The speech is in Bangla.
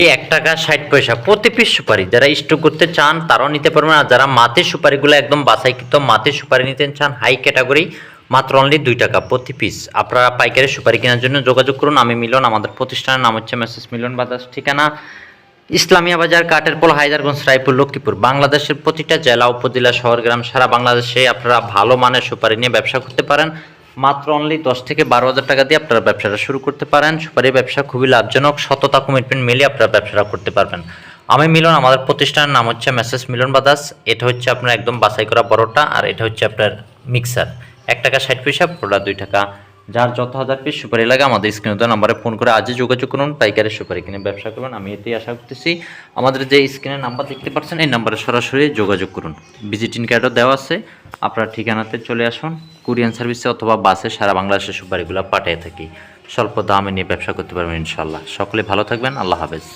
এক টাকা ষাট পয়সা প্রতি পিস সুপারি। যারা স্টক করতে চান, তারাও নিতে পারবেন। আর যারা মাতের সুপারিগুলো একদম বাছাইকৃত মাতের সুপারি নিতে চান হাই ক্যাটাগরি মাত্র অনলি দুই টাকা প্রতি পিস আপনারা পাইকারি সুপারি কেনার জন্য যোগাযোগ করুন। আমি মিলন, আমাদের প্রতিষ্ঠানের নাম হচ্ছে মেসেজ মিলন বাজার ঠিকানা ইসলামিয়া বাজার কাটেরপোল হায়দারগঞ্জ, রায়পুর, লক্ষ্মীপুর। বাংলাদেশের প্রতিটা জেলা, উপজেলা, শহর, গ্রাম, সারা বাংলাদেশে আপনারা ভালো মানের সুপারি নিয়ে ব্যবসা করতে পারেন। মাত্র অনলি দশ থেকে বারো হাজার টাকা দিয়ে আপনারা ব্যবসাটা শুরু করতে পারেন। সুপারি ব্যবসা খুবই লাভজনক, সততা কমিটমেন্ট মিলিয়ে আপনারা ব্যবসাটা করতে পারবেন। আমি মিলন, আমাদের প্রতিষ্ঠানের নাম হচ্ছে মেসেজ মিলন বাদাস এটা হচ্ছে আপনার একদম বাছাই করা বড়টা, আর এটা হচ্ছে আপনার মিক্সার এক টাকা ষাট পয়সা, পুরোটা দুই টাকা। যার যত হাজার পিস সুপারি লাগে আমাদের স্ক্রিনে দেওয়া নাম্বারে ফোন করে আজই যোগাযোগ করুন, পাইকারি সুপারি কিনে ব্যবসা করবেন, আমি এতেই আশা করতেছি আমাদের যে স্ক্রিনের নাম্বার দেখতে পাচ্ছেন, এই নাম্বারে সরাসরি যোগাযোগ করুন। ভিজিটিং কার্ডও দেওয়া আছে, আপনার ঠিকানাতে চলে আসুন, কুরিয়ান সার্ভিসে অথবা বাসে সারা বাংলাদেশের সুপারিগুলো পাঠিয়ে থাকি। স্বল্প দামে নিয়ে ব্যবসা করতে পারবেন ইনশাল্লাহ সকলে ভালো থাকবেন, আল্লাহ হাফেজ।